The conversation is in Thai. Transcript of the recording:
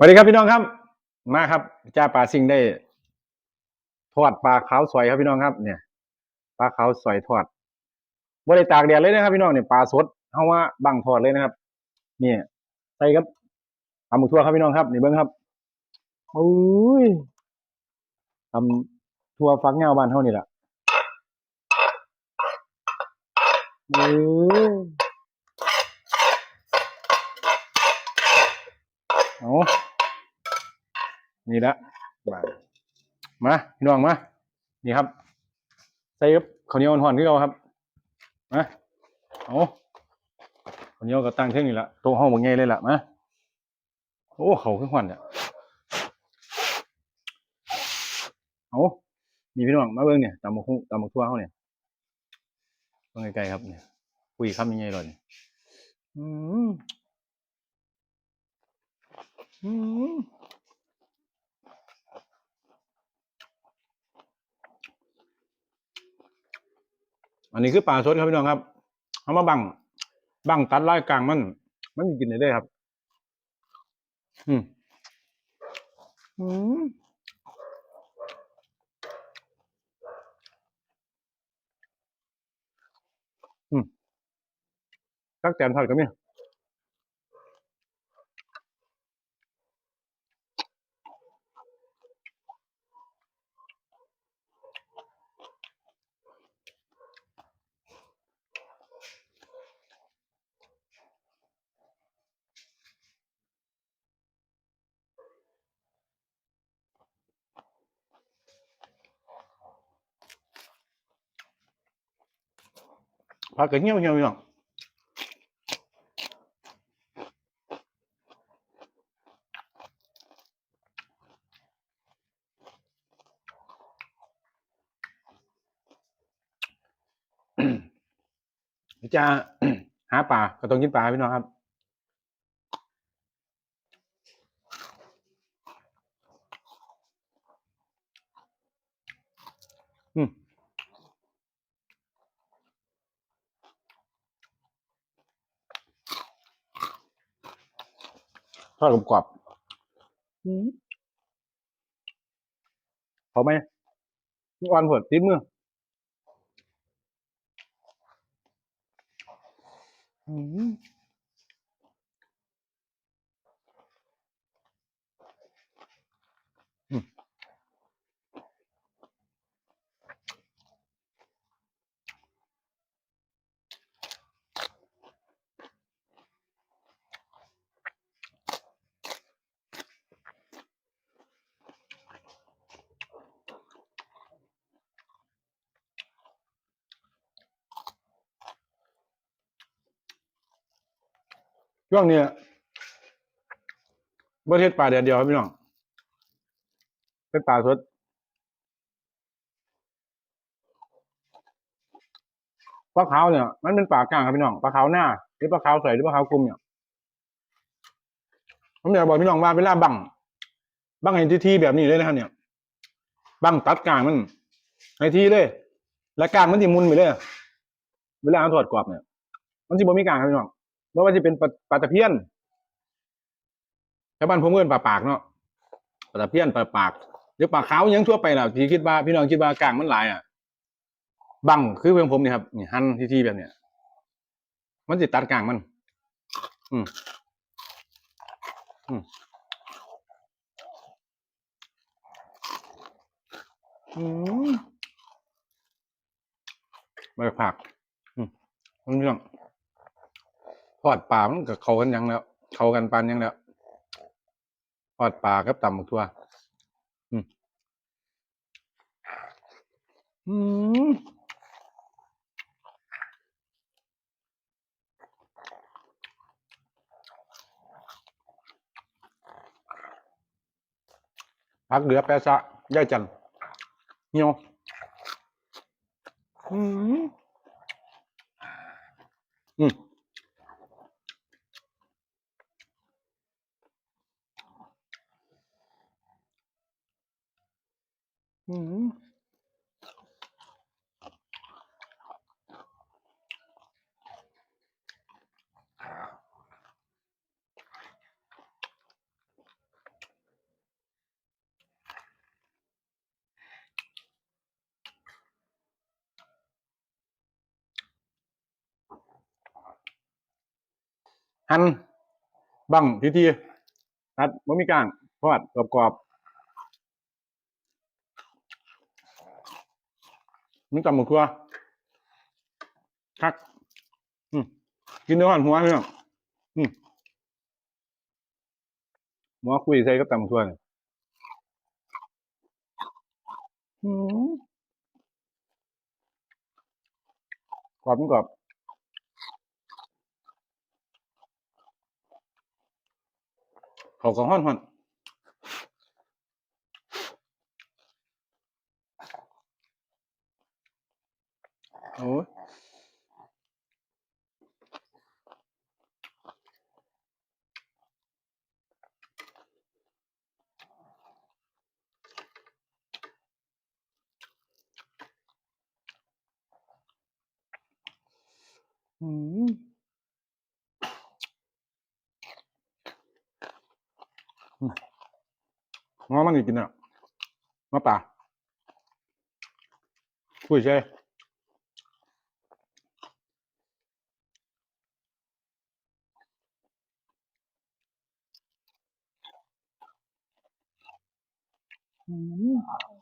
สวัสดีครับพี่น้องครับ มาครับจ้าปลาซิงได้ ทอดปลาขาวสวยครับพี่น้องครับ เนี่ยปลาขาวสวยทอดบริตากแดดเลยนะครับ พี่น้องเนี่ยปลาสดเอาว่าบังทอดเลยนะครับ เนี่ยใส่ครับทำหมูทั่วครับพี่น้องครับนี่เบิ้งครับโอ้ยทำทั่วฟักเงาบ้านเท่านี่แหละเออเอา นี่ละบามาพี่น้องมานี่ครับ ใส่กับข้าวเหนียวห่อนๆที่เราครับมาเอาข้าวเหนียวก็ตั้งเท่งนี่ละโต๊ะห้องบางไงเลยล่ะมาโอ้เขาขึ้นห่อนเนี่ยเอานี่พี่น้องมาเบิ่งเนี่ยตำมะคุ้งตำมะทั่วเขาเนี่ยเบิ่งไกลๆครับเนี่ยคุยคำยังไงหรอเนี่ยอืมอืม นนี้คือปลาสดครับพี่น้องครับเอามาบังบังตัดลายกลางมัน มันกินได้เลยครับ อืมอืมอืมตักแตมทอดก็มี ผักกระเหี่ยวเหี่ยวพี่น้องจะหาปลาก็ต้องกินปลาพี่น้องครับอืม ทอดกรอบๆอืมพอไหมมีอ่อนผดติดมืออืม ช่วงนี้ประเทศป่าแดดเดียวครับพี่น้องเป็นป่าสดปลาขาวเนี่ย มันเป็นปลากลางครับพี่น้องปลาขาวหน้าหรือปลาขาวใสหรือปลาขาวกลุ่มเนี่ยผมอยากบอกพี่น้องว่าเวลาบังบังเห็นที่ๆแบบนี้เลยนะครับเนี่ยบังตัดกลางมันในที่เลย และกลางมันจะมุนไปเลย เวลาเอาถอดกรอบเนี่ย มันจะบ่มีกลางครับพี่น้อง เพราะว่าจะเป็นปลาปลาตะเพียนชาวบ้านผมเอิ้นปลาปากเนาะปลาตะเพียนปลาปาก หรือปลาขาวยังทั่วไปแล้วที่คิดว่าพี่น้องคิดว่ากลางมันหลายอะบังคือเพื่อนผมนี่ครับนี่หั่นที่ๆแบบเนี้ยมันจะตัดกลางมัน อืมอืมอืมใบผัก อืมมันเรื่อง ทอดปลามันกับเขากันยังแล้ว เขากันปานยังแล้วทอดปลากับตำบักทั่วอืมอืมพักเหลือแปซะย่าจันเหี่ยวอืมอืม อืมหั่นบังทีทีนัดมะมีกลางทอดกรอบๆ นจำหมกครัวคักกินเนื้อหันหัวเนาะอืมหมอคุยใส่กับตำทั่วเนี่ยกรอบกรอบเขาก็ฮ้อนฮ้อน โอ้ยอืมอืมงอมันอี muhiimad weyn.